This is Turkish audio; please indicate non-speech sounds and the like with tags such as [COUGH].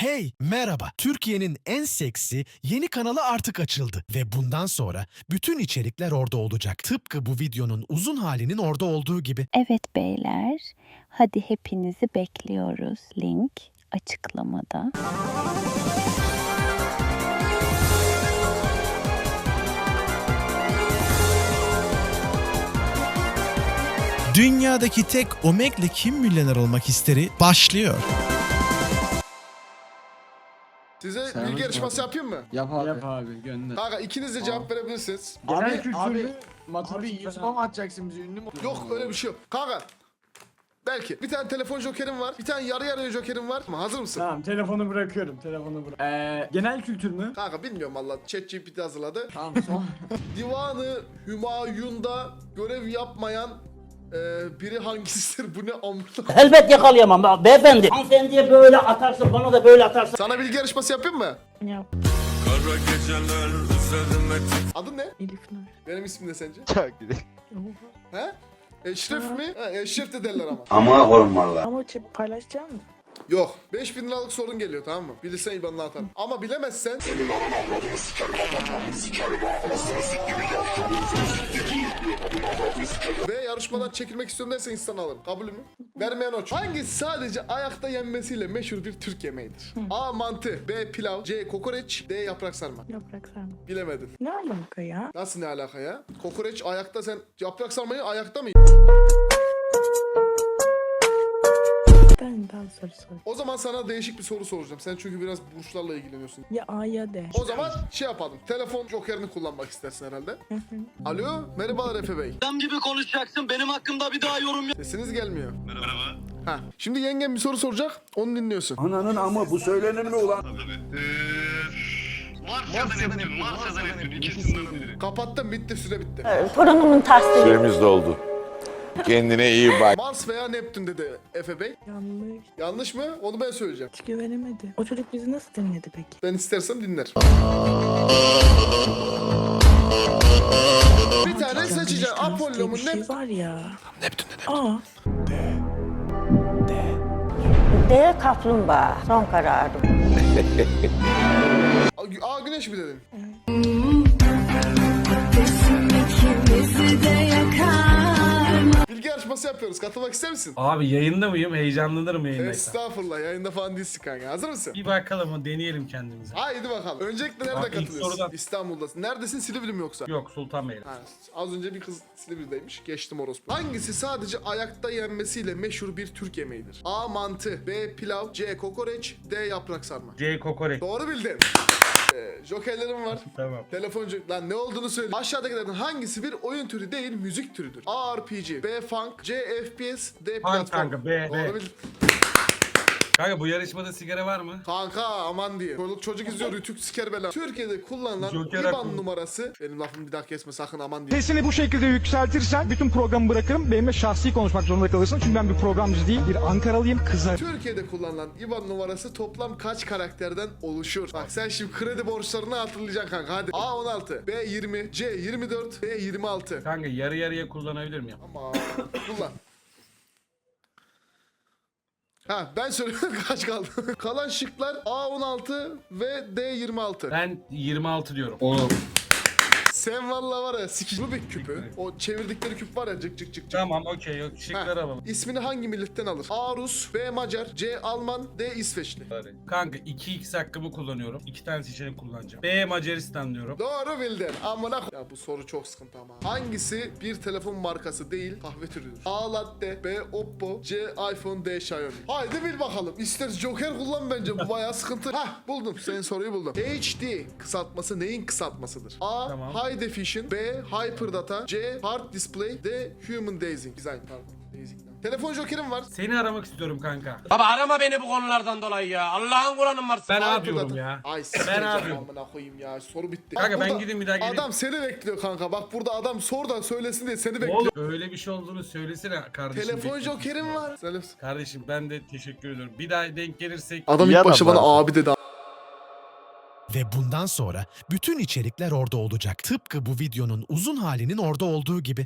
Hey, merhaba. Türkiye'nin en seksi yeni kanalı artık açıldı ve bundan sonra bütün içerikler orada olacak. Tıpkı bu videonun uzun halinin orada olduğu gibi. Evet beyler, hadi hepinizi bekliyoruz. Link açıklamada. Dünyadaki tek Omeg'le kim milyoner olmak isteri başlıyor. Size Sen bilgi yarışması yapayım mı? Yap abi. Yap abi gönder. Kanka ikiniz de cevap verebilirsiniz. Genel Abi, kültür abi, mü? Abi Matematik Yusuf'a mı atacaksın bizi ünlü mü? Yok öyle bir şey yok. Kanka belki bir tane telefon jokerim var. Bir tane yarı yarıya jokerim var. Ama hazır mısın? Tamam telefonu bırakıyorum telefonu bırak. Ee, genel kültür mü? Kanka bilmiyorum valla. ChatGPT hazırladı. Tamam son. [LAUGHS] Divanı Hümayun'da görev yapmayan e, biri hangisidir? Bu ne amına? Elbet yakalayamam be- beyefendi. Hanımefendiye böyle atarsın bana da böyle atarsın. Sana bilgi yarışması yapayım mı? Yap. Adın ne? Elif Nur. Benim ismim ne sence? Çok güzel. He? Eşref mi? Ha, Eşref de derler ama. Ama olmalı. Ama çip paylaşacak mısın? Yok. 5000 liralık sorun geliyor tamam mı? Bilirsen IBAN'ına atarım. Ama bilemezsen... Ve yarışmadan çekilmek istiyorum dersen insan alırım. Kabul mü? Vermeyen oç. Hangisi sadece ayakta yenmesiyle meşhur bir Türk yemeğidir? A. Mantı B. Pilav C. Kokoreç D. Yaprak sarma Yaprak sarma. Bilemedin. Ne alaka ya? Nasıl ne alaka ya? Kokoreç ayakta sen yaprak sarmayı ayakta mı Ben daha soru sor. O zaman sana değişik bir soru soracağım. Sen çünkü biraz burçlarla ilgileniyorsun. Ya A ya D. O zaman şey yapalım. Telefon jokerini kullanmak istersin herhalde. Alo, merhabalar Efe Bey. Adam gibi konuşacaksın benim hakkımda bir daha yorum yap. Sesiniz gelmiyor. Merhaba. Ha, şimdi yengem bir soru soracak. Onu dinliyorsun. Ananın ama bu söylenir mi ulan? Kapattım, bitti, süre bitti. Torunumun tahsili. Süremiz doldu. Kendine iyi bak. Mars veya Neptün dedi Efe Bey. Yanlış. Yanlış mı? Onu ben söyleyeceğim. Hiç güvenemedi. O çocuk bizi nasıl dinledi peki? Ben istersem dinler. Bir tane seçeceğim. Apollo mu Bir şey Neptün? var ya. Neptün de Aa. D kaplumbağa. Son kararım. A, [LAUGHS] A güneş mi dedin? Yarışması yapıyoruz. Katılmak ister misin? Abi yayında mıyım? Heyecanlanırım yayındaysa. Estağfurullah. Yayında falan değilsin kanka. Hazır mısın? Bir bakalım deneyelim kendimizi. Haydi bakalım. Öncelikle nerede Abi ilk katılıyorsun? sorudan. İstanbul'dasın. Neredesin? Silivri mi yoksa? Yok Sultanbeyli. Ha, az önce bir kız Silivri'deymiş. Geçtim orospu. Hangisi sadece ayakta yenmesiyle meşhur bir Türk yemeğidir? A. Mantı B. Pilav C. Kokoreç D. Yaprak sarma C kokorek. Doğru bildin. Ee, jokerlerim var. [LAUGHS] Tamam. Telefoncu... Lan ne olduğunu söyle. Aşağıdakilerden hangisi bir oyun türü değil müzik türüdür? A. RPG B. Funk C. FPS D. Platform. kanka, B, Doğru B. bildin. Kanka bu yarışmada sigara var mı? Kanka aman diye. Çoluk çocuk izliyor rütük siker bela. Türkiye'de kullanılan Joker IBAN haklı. numarası. Benim lafımı bir daha kesme sakın aman diye. Sesini bu şekilde yükseltirsen bütün programı bırakırım. Benimle şahsi konuşmak zorunda kalırsın. Çünkü ben bir programcı değil, bir Ankaralıyım. Kıza Türkiye'de kullanılan IBAN numarası toplam kaç karakterden oluşur? Bak sen şimdi kredi borçlarını hatırlayacaksın kanka hadi. A 16, B 20, C 24, D 26. Kanka yarı yarıya kullanabilir miyim? Ama kullan. Ha ben söylüyorum [LAUGHS] kaç kaldı. Kalan şıklar A16 ve D26. Ben 26 diyorum. Oğlum. Sen valla var ya sikici Rubik küpü. O çevirdikleri küp var ya cık cık cık cık. Tamam okey yok Ha, şıkları alalım. İsmini hangi milletten alır? A Rus, B Macar, C Alman, D İsveçli. Hadi. Kanka 2x hakkımı kullanıyorum. 2 tane seçenek kullanacağım. B Macaristan diyorum. Doğru bildin. Amına ko- Ya bu soru çok sıkıntı ama. Hangisi bir telefon markası değil kahve türüdür? A Latte, B Oppo, C iPhone, D Xiaomi. Haydi bil bakalım. İster Joker kullan bence bu bayağı sıkıntı. Hah buldum. Senin soruyu buldum. HD kısaltması neyin kısaltmasıdır? A Tamam. High Definition, B Hyperdata, C Hard Display, D Human Dazing. Design pardon. Dazing. Telefon jokerim var. Seni aramak istiyorum kanka. Baba arama beni bu konulardan dolayı ya. Allah'ın Kur'an'ın varsa. Ben Hyperdata. yapıyorum ya. Ay Ben yapıyorum. amına koyayım ya. Soru bitti. Kanka ben burada gideyim bir daha geleyim. Adam seni bekliyor kanka. Bak burada adam sor da söylesin diye seni bekliyor. Oğlum öyle bir şey olduğunu söylesene kardeşim. Telefon Bekliyorum. jokerim var. Söyle. Kardeşim ben de teşekkür ediyorum. Bir daha denk gelirsek Adam ilk başta bana abi dedi. Ve bundan sonra bütün içerikler orada olacak. Tıpkı bu videonun uzun halinin orada olduğu gibi.